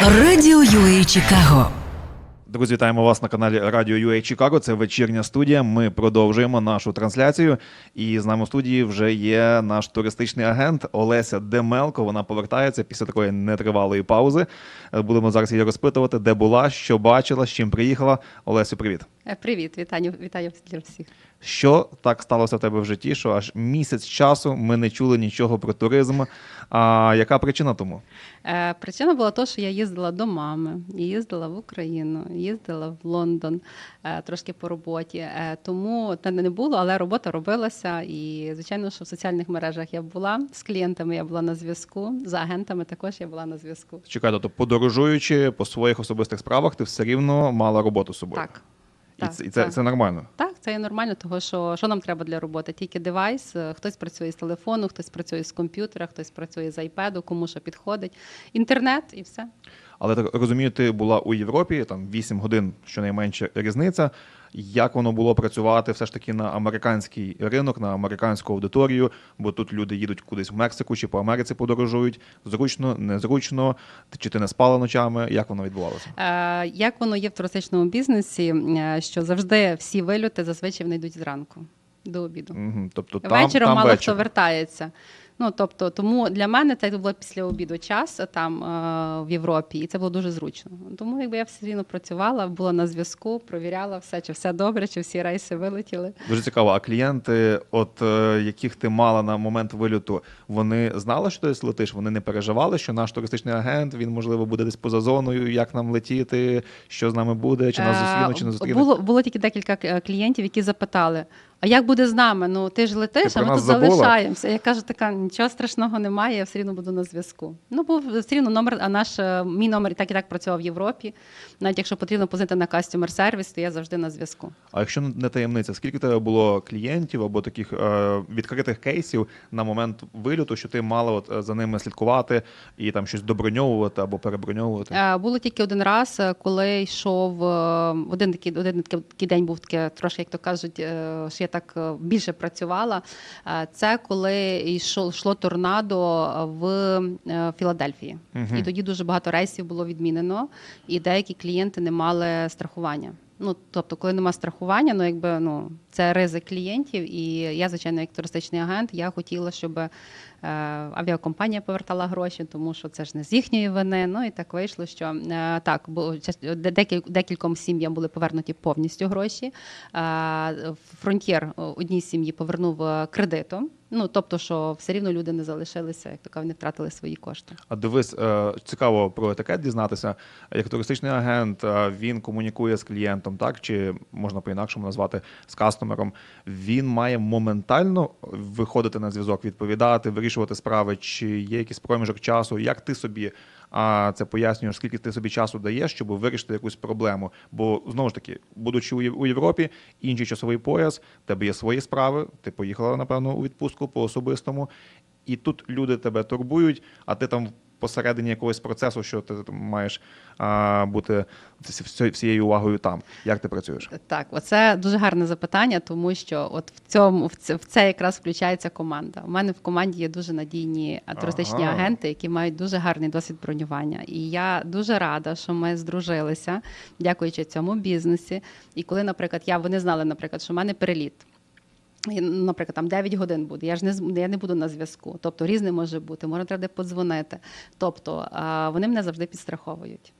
Радіо UA Чикаго. Друзі, вітаємо вас на каналі Радіо UA Чикаго. Це вечірня студія. Ми продовжуємо нашу трансляцію. І з нами в студії вже є наш туристичний агент Олеся Демелко. Вона повертається після такої нетривалої паузи. Е, Будемо зараз її розпитувати, де була, що бачила, з чим приїхала. Олесю, привіт. Е, Привіт, вітаю, вітаю для всіх. Що так сталося в тебе в житті? Що аж місяць часу ми не чули нічого про туризм. А яка причина тому? Е, причина була то, що я їздила до мами, їздила в Україну, їздила в Лондон е, трошки по роботі. Е, тому та не було, але робота робилася. І звичайно, що в соціальних мережах я була з клієнтами, я була на зв'язку, з агентами також я була на зв'язку. Чекай, тобто подорожуючи по своїх особистих справах, ти все рівно мала роботу з собою. Так. І, так, це, і це, так. це нормально. Так, це є нормально, того що що нам треба для роботи? Тільки девайс, е, хтось працює з телефону, хтось працює з комп'ютера, хтось працює з айпеду, кому що підходить. Інтернет і все. Але так розумію, ти була у Європі, там 8 годин щонайменше різниця. Як воно було працювати все ж таки на американський ринок, на американську аудиторію? Бо тут люди їдуть кудись в Мексику чи по Америці подорожують. Зручно, незручно, чи ти не спала ночами? Як воно відбувалося? Е, як воно є в туристичному бізнесі, е, що завжди всі вильоти зазвичай вони йдуть зранку до обіду. Угу. Тобто там, Вечором там мало вечір. хто вертається. Ну тобто, тому для мене це було після обіду час е, там е, в Європі, і це було дуже зручно. Тому якби я все рівно працювала, була на зв'язку, провіряла все, чи все добре, чи всі рейси вилетіли. Дуже цікаво. А клієнти, от е, яких ти мала на момент вильоту, вони знали, що ти летиш? Вони не переживали, що наш туристичний агент він можливо буде десь поза зоною, як нам летіти, що з нами буде, чи нас зустрінуть, чи не зустрінуть. Було, було тільки декілька клієнтів, які запитали: а як буде з нами? Ну ти ж летиш, Ти а ми тут забула? залишаємося. Я кажу, така нічого страшного немає, я все рівно буду на зв'язку. Ну, був все рівно номер, а наш е, мій номер і так і так працював в Європі. Навіть якщо потрібно позвонити на кастомер сервіс, то я завжди на зв'язку. А якщо не таємниця, скільки тебе було клієнтів або таких е, відкритих кейсів на момент вильоту, що ти мала от е, за ними слідкувати і там щось доброньовувати або переброньовувати? Е, Було тільки один раз, е, коли йшов один такий, один такий день був таке трошки, як то кажуть, що я так е, більше працювала. Е, Це коли йшло, йшло торнадо в е, Філадельфії. угу. І тоді дуже багато рейсів було відмінено, і деякі клієнти не мали страхування. Ну, тобто, коли нема страхування, ну якби ну це ризик клієнтів. І я, звичайно, як туристичний агент, я хотіла, щоб е, авіакомпанія повертала гроші, тому що це ж не з їхньої вини. Ну і так вийшло, що е, так, бо декіль, декільком сім'ям були повернуті повністю гроші. Е, Фронтір одній сім'ї повернув кредитом. Ну тобто, що все рівно люди не залишилися, як кажуть, не втратили свої кошти. А дивись, цікаво про етикет дізнатися. Як туристичний агент, він комунікує з клієнтом, так чи можна по-інакшому назвати з кастомером. Він має моментально виходити на зв'язок, відповідати, вирішувати справи, чи є якийсь проміжок часу. Як ти собі а, це пояснюєш, скільки ти собі часу даєш, щоб вирішити якусь проблему? Бо знову ж таки, будучи у Єв- у Європі, інший часовий пояс, тебе є свої справи. Ти поїхала, напевно, у відпустку по особистому. І тут люди тебе турбують, а ти там посередині якогось процесу, що ти маєш а, бути всією увагою там. Як ти працюєш? Так, оце дуже гарне запитання, тому що от в цьому в це, в це якраз включається команда. У мене в команді є дуже надійні туристичні Ага. агенти, які мають дуже гарний досвід бронювання. І я дуже рада, що ми здружилися, дякуючи цьому бізнесі. І коли, наприклад, я вони знали, наприклад, що в мене переліт. Наприклад, там 9 годин буде. Я ж не я не буду на зв'язку. Тобто різне може бути. Може, треба подзвонити. Тобто вони мене завжди підстраховують.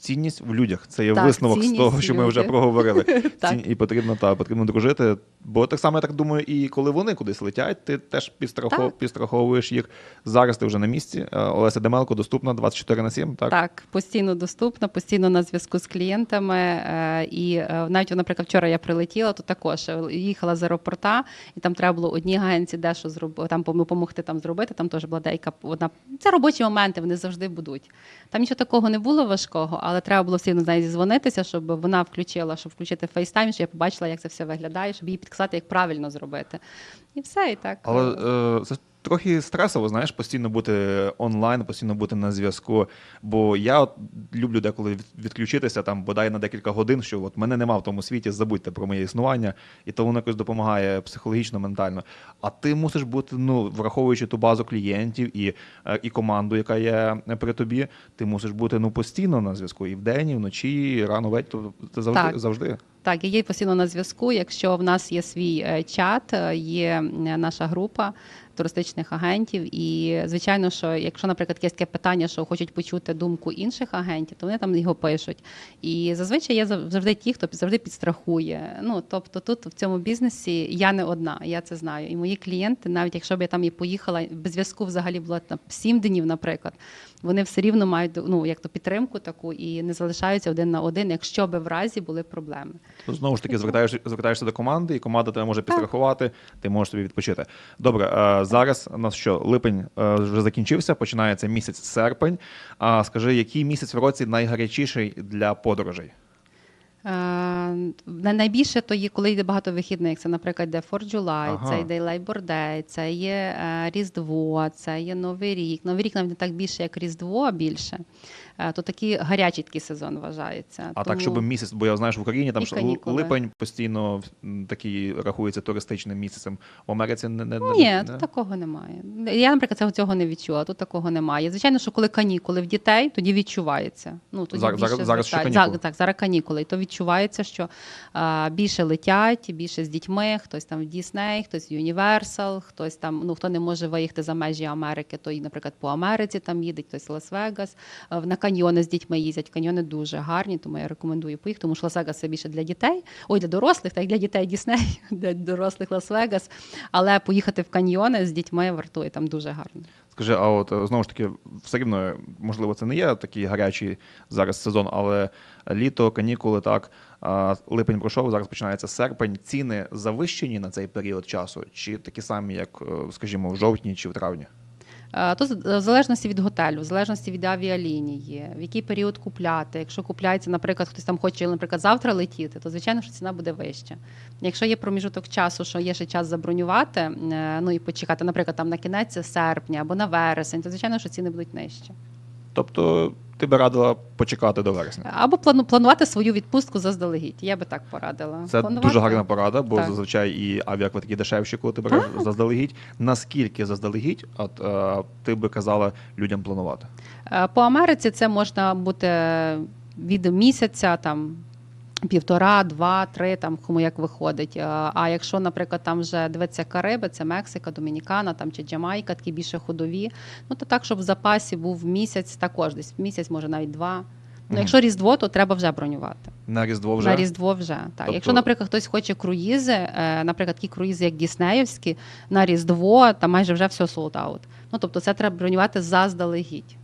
Цінність в людях це є Так, висновок з того, що ми вже проговорили. Так. Ці- І потрібно та потрібно дружити. Бо так само я так думаю, і коли вони кудись летять, ти теж підстрахов... Підстраховуєш їх. Зараз ти вже на місці. Е, Олеся Демелко доступна 24 на 7, так? Так, постійно доступна, постійно на зв'язку з клієнтами. Е, І е, навіть, наприклад, вчора я прилетіла, то також їхала з аеропорта, і там треба було одній агенції дещо зробити, там пом- допомогти там зробити. Там теж була деяка одна. Це робочі моменти, вони завжди будуть. Там нічого такого не було важкого, але треба було всім з нею зізвонитися, щоб вона включила, щоб включити FaceTime, щоб я побачила, як це все виглядає, щоб їй підказати, як правильно зробити. І все, і так. Але е, це трохи стресово, знаєш, постійно бути онлайн, постійно бути на зв'язку. Бо я от люблю деколи відключитися там бодай на декілька годин, що от мене нема в тому світі, забудьте про моє існування, і то воно якось допомагає психологічно, ментально. А ти мусиш бути, ну, враховуючи ту базу клієнтів і, е, і команду, яка є при тобі, ти мусиш бути ну постійно на зв'язку і вдень, і вночі, і рано ввечері. Тобто Ти завжди Так. завжди. Так, я є постійно на зв'язку. Якщо в нас є свій е, чат, е, є е, наша група туристичних агентів, і звичайно, що якщо, наприклад, є таке питання, що хочуть почути думку інших агентів, то вони там його пишуть. І зазвичай є завжди ті, хто завжди підстрахує. Ну тобто, тут в цьому бізнесі я не одна, я це знаю. І мої клієнти, навіть якщо б я там і поїхала без зв'язку, взагалі була там сім днів, наприклад, вони все рівно мають ну як то підтримку таку і не залишаються один на один, якщо би в разі були проблеми. То знову ж таки звертаєш, звертаєшся до команди, і команда тебе може підрахувати. ти можеш собі відпочити. Добре, зараз у нас що, липень е, вже закінчився, починається місяць серпень. А скажи, який місяць в році найгарячіший для подорожей? Е, Найбільше то є, коли йде багато вихідних. Це, наприклад, йде 4 July, Ага. це йде Day, це є е, Різдво, це є Новий рік. Новий рік навіть не так більше, як Різдво, а більше. Е, То такий гарячий такий сезон вважається. А так, щоб місяць, бо я знаю, що в Україні там ж липень постійно такий рахується туристичним місяцем. В Америці не, не, не- Ні, не- тут такого немає. Я, наприклад, цього, цього не відчула. Тут такого немає. Звичайно, що коли канікули в дітей, тоді відчувається. Ну тоді Зараз- більше зараз- зараз ще канікули. За- так, зараз канікули. І то відчувається, що а, більше летять, більше з дітьми. Хтось там в Дісней, хтось в Юніверсал, хтось там, ну хто не може виїхати за межі Америки, то і, наприклад, по Америці там їде, хтось в Лас-Вегас. Каньйони з дітьми їздять. Каньйони дуже гарні, тому я рекомендую поїхати, тому що Лас-Вегас це більше для дітей. Ой, для дорослих, так як для дітей Дісней, для дорослих Лас-Вегас. Але поїхати в каньйони з дітьми вартує там дуже гарно. Скажи, а от знову ж таки, все рівно, можливо, це не є такий гарячий зараз сезон, але літо, канікули, так, липень пройшов, зараз починається серпень. Ціни завищені на цей період часу, чи такі самі, як, е, скажімо, в жовтні чи в травні? Е, То з- в залежності від готелю, в залежності від авіалінії, в який період купляти. Якщо купляється, наприклад, хтось там хоче, наприклад, завтра летіти, то звичайно, що ціна буде вища. Якщо є проміжуток часу, що є ще час забронювати, е, ну і почекати, наприклад, там на кінець серпня або на вересень, то звичайно, що ціни будуть нижчі. Тобто ти би радила почекати до вересня. Або плану планувати свою відпустку заздалегідь. Я би так порадила. Це Планувати. дуже гарна порада, бо Так. зазвичай і авіаквитки дешевші, коли ти береш заздалегідь. Наскільки заздалегідь, от е, ти би казала людям планувати? Е, По Америці це можна бути від місяця там. Півтора, два, три, там кому як виходить. Е, А якщо, наприклад, там вже дивиться Кариби, це Мексика, Домінікана там чи Джамайка, такі більше ходові. Ну то так, щоб в запасі був місяць, також десь місяць, може навіть два. Ну, якщо Різдво, то треба вже бронювати. На Різдво вже На Різдво вже. Так. Тобто- Якщо, наприклад, хтось хоче круїзи, е, наприклад, такі круїзи, як Діснеївські, на Різдво, там майже вже все sold out. Ну тобто це треба бронювати заздалегідь.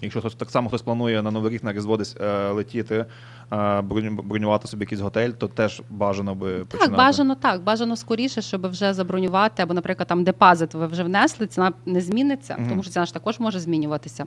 Якщо хтось так само хтось планує на новий рік на Різдво десь е, летіти, е, бронювати собі якийсь готель, то теж бажано би починати. Так, бажано так, бажано скоріше, щоб вже забронювати, або, наприклад, там депозит ви вже внесли, ціна не зміниться, тому що ціна ж також може змінюватися.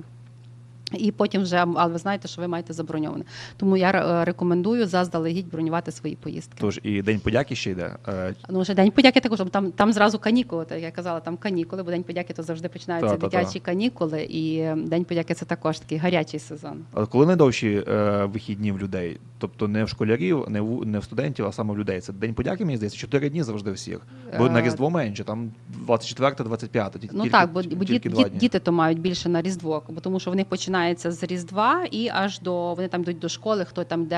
І потім вже, але ви знаєте, що ви маєте заброньоване. Тому я е, рекомендую заздалегідь бронювати свої поїздки. Тож і День подяки ще йде. Е, Ну, ще день подяки також там, там зразу канікули. Так як я казала, там канікули, бо день подяки то завжди починаються Та-та-та. дитячі канікули, і день подяки це також такий гарячий сезон. а коли найдовші е, вихідні в людей? Тобто не в школярів, не в, не в студентів, а саме в людей. Це День подяки, мені здається, чотири дні завжди всіх. Бо на Е, Різдво менше, там 24 25 тільки, Ну тільки- так, бо, бо тільки діт, діт, діти то мають більше на Різдво, бо тому що вони починаються з Різдва і аж до вони там йдуть до школи, хто там, де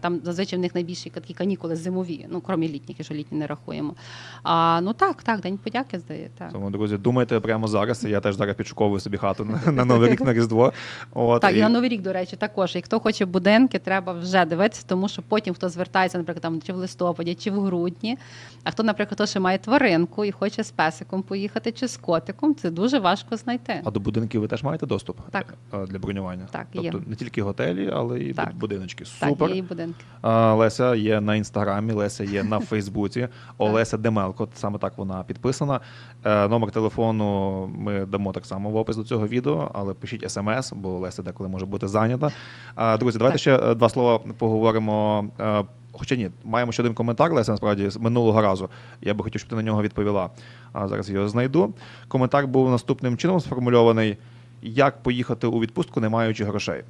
там зазвичай в них найбільші такі канікули зимові, ну крім літніх, якщо літні не рахуємо. А ну так, так, день подяки здає. Так. Тому, друзі, думайте прямо зараз. Я теж зараз підшуковую собі хату на, на новий рік на Різдво. От, Так, і на новий рік, до речі, також. І хто хоче будинки, треба вже дивитися, тому що потім хто звертається, наприклад, там чи в листопаді, чи в грудні. А хто, наприклад, хто ще має тваринку і хоче з песиком поїхати, чи з котиком, це дуже важко знайти. А до будинків ви теж маєте доступ Так. е, для бронювання? Так, тобто є. не тільки готелі, але й Так. будиночки. Так, Супер. є і будинки. А, Леся є на інстаграмі, Леся є на Фейсбуці. Олеся Демелко, саме так вона підписана. Е, Номер телефону ми дамо так само в опис до цього відео, але пишіть смс, бо Леся деколи може бути зайнята. А, Друзі, давайте Так. ще е, два слова поговоримо е, Хоча ні, маємо ще один коментар, Леся, насправді, з минулого разу. Я би хотів, щоб ти на нього відповіла. А зараз його знайду. Коментар був наступним чином сформульований: як поїхати у відпустку, не маючи грошей.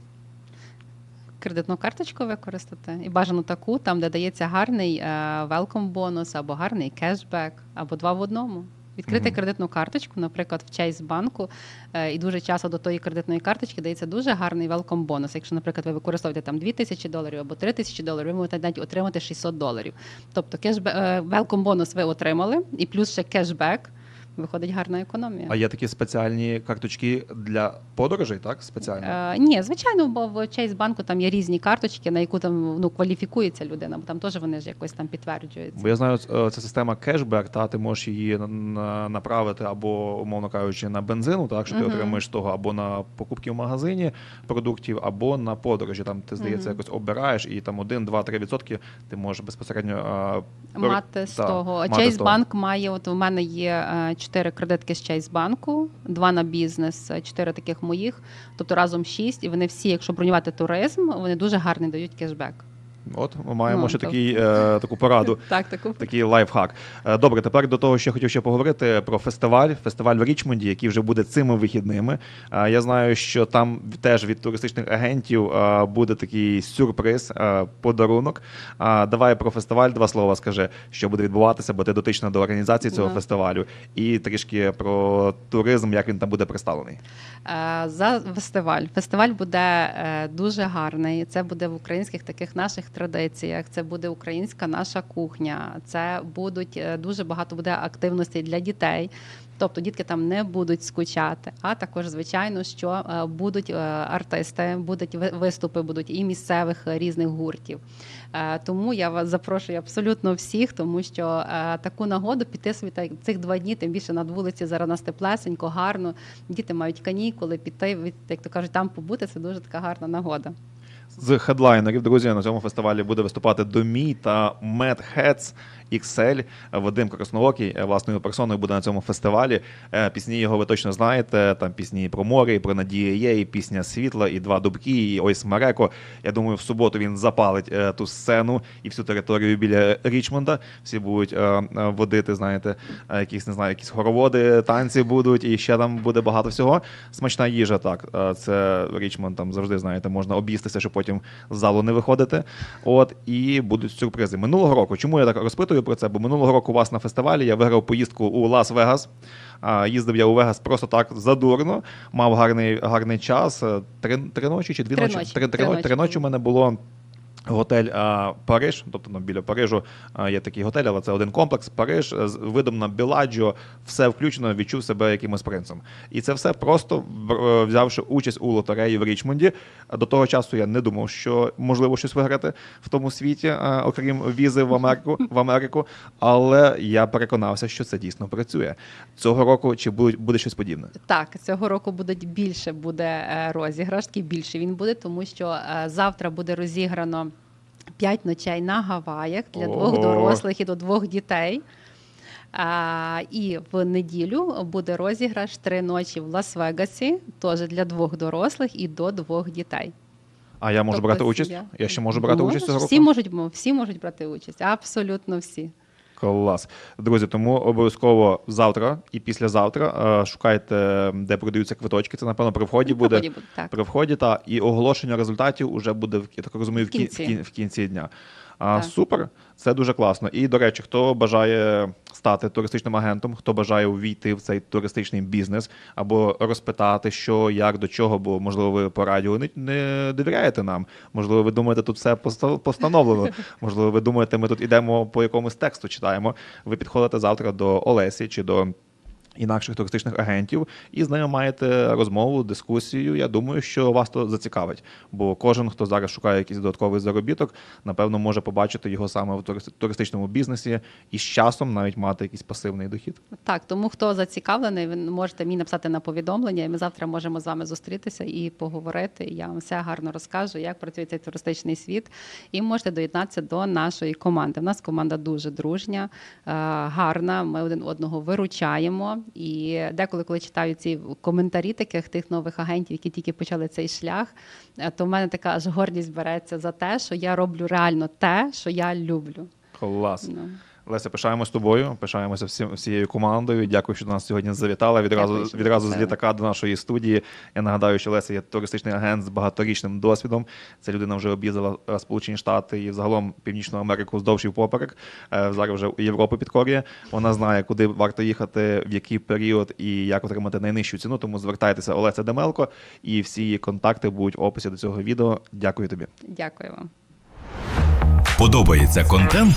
Кредитну карточку використати і бажано таку, там, де дається гарний велком бонус або гарний кешбек, або два в одному. Відкрити Мгм. кредитну карточку, наприклад, в Chase банку, е, і дуже часто до тої кредитної карточки дається дуже гарний велком бонус. Якщо, наприклад, ви використовуєте там 2 тисячі доларів або 3 тисячі доларів, ви можете навіть отримати 600 доларів. Тобто кешбек, велком бонус ви отримали, і плюс ще кешбек, виходить гарна економія. А є такі спеціальні карточки для подорожей, так? Спеціально. Е, ні, звичайно, бо в Chase банку там є різні карточки, на яку там ну кваліфікується людина, бо там теж вони ж якось там підтверджуються. Бо я знаю, е, це система кешбек, та ти можеш її на- на- направити або, умовно кажучи, на бензину, так що ти Мгм. отримуєш того або на покупки в магазині продуктів, або на подорожі. Там ти здається, Мгм. якось обираєш, і там 1, 2, 3 відсотки ти можеш безпосередньо е, Мати з та, мати з того. банк має, от у мене є чотири кредитки з Chase банку, два на бізнес, чотири таких моїх, тобто разом шість, і вони всі, якщо бронювати туризм, вони дуже гарний дають кешбек. От ми маємо Ну, ще такий, е, таку пораду. Так, таку Такий лайфхак. Е, Добре, тепер до того, що я хотів ще поговорити про фестиваль. Фестиваль в Річмонді, який вже буде цими вихідними. Е, Я знаю, що там теж від туристичних агентів е, буде такий сюрприз, е, подарунок. Давай про фестиваль два слова скажи, що буде відбуватися, бо ти дотична до організації цього Да. фестивалю, і трішки про туризм, як він там буде представлений. Е, за фестиваль. Фестиваль буде е, дуже гарний. Це буде в українських таких наших традиціях. Це буде українська наша кухня. Це будуть е, дуже багато буде активностей для дітей. Тобто дітки там не будуть скучати, а також звичайно, що е, будуть е, артисти, будуть ви- виступи, будуть і місцевих різних гуртів. Тому я вас запрошую абсолютно всіх, тому що таку нагоду піти собі цих два дні, тим більше над вулиці зараз нас теплесенько, гарно. Діти мають канікули, піти, як то кажуть, там побути. Це дуже така гарна нагода. З хедлайнерів, друзі, на цьому фестивалі буде виступати Домі та Мед Heads XL. Вадим Красноокий е, власною персоною буде на цьому фестивалі. Е, Пісні його ви точно знаєте. Там пісні про море, і про Надія є, і пісня світла, і два дубки, і ой Смереко. Я думаю, в суботу він запалить е, ту сцену і всю територію біля Річмонда. Всі будуть водити, знаєте, якісь не знаю, якісь хороводи, танці будуть, і ще там буде багато всього. Смачна їжа, так. Це Річмонд там завжди, знаєте, можна об'їстися, щоб потім з залу не виходити. От і будуть сюрпризи. Минулого року. Чому я так розпитую про це? Бо минулого року у вас на фестивалі я виграв поїздку у Лас-Вегас. Їздив я у Вегас просто так задурно, мав гарний, гарний час. Е, Три, три ночі чи дві Три ночі? ночі. Три, Три три, три ночі у мене було. Готель а, Париж, тобто ну, біля Парижу а, є такий готель, але це один комплекс. Париж е, з видом на Біладжо, все включено, відчув себе якимось принцем. І це все просто е, взявши участь у лотереї в Річмонді. До того часу я не думав, що можливо щось виграти в тому світі, а, окрім візи в Америку, в Америку. Але я переконався, що це дійсно працює. Цього року чи буде, буде щось подібне? Так, цього року буде більше буде е, розіграш, такий більше він буде, тому що завтра буде розіграно п'ять ночей на Гаваях для двох дорослих і до двох дітей. А, і в неділю буде розіграш три ночі в Лас-Вегасі, теж для двох дорослих і до двох дітей. А я можу Тобто брати участь? я. Я ще можу брати Можеш, участь цього року? Всі можуть, всі можуть брати участь, абсолютно всі. Клас. Друзі, тому обов'язково завтра і післязавтра е, шукайте, де продаються квиточки. Це, напевно, при вході буде. Виході буде, так. При вході, та і оголошення результатів уже буде в я так розумію, в В кінці, кінці. в кінці дня. А, Супер, це дуже класно. І до речі, хто бажає стати туристичним агентом, хто бажає увійти в цей туристичний бізнес або розпитати, що, як, до чого, бо можливо ви по радіо не, не довіряєте нам. Можливо, ви думаєте, тут все поста- постановлено. Можливо, ви думаєте, ми тут ідемо по якомусь тексту читаємо. Ви підходите завтра до Олесі чи до інакших туристичних агентів, і з ними маєте розмову, дискусію. Я думаю, що вас то зацікавить. Бо кожен, хто зараз шукає якийсь додатковий заробіток, напевно, може побачити його саме в турист- туристичному бізнесі і з часом навіть мати якийсь пасивний дохід. Так, тому хто зацікавлений, ви можете мені написати на повідомлення, і ми завтра можемо з вами зустрітися і поговорити. Я вам все гарно розкажу, як працює цей туристичний світ. І можете доєднатися до нашої команди. У нас команда дуже дружня, е, гарна. Ми один одного виручаємо. І деколи, коли читаю ці коментарі таких тих нових агентів, які тільки почали цей шлях, е, то в мене така аж гордість береться за те, що я роблю реально те, що я люблю. Клас. Ну. Леся, пишаємось тобою, пишаємося всім всією командою. Дякую, що до нас сьогодні завітала. Відразу Дякую, що відразу з літака до нашої студії. Я нагадаю, що Леся є туристичний агент з багаторічним досвідом. Ця людина вже об'їздила е, Сполучені Штати і загалом Північну Америку вздовж і впоперек. Е, Зараз вже Європу підкорює. Вона знає, куди варто їхати, в який період і як отримати найнижчу ціну. Тому звертайтеся Олеся Демелко, і всі її контакти будуть в описі до цього відео. Дякую тобі. Дякую вам. Подобається контент?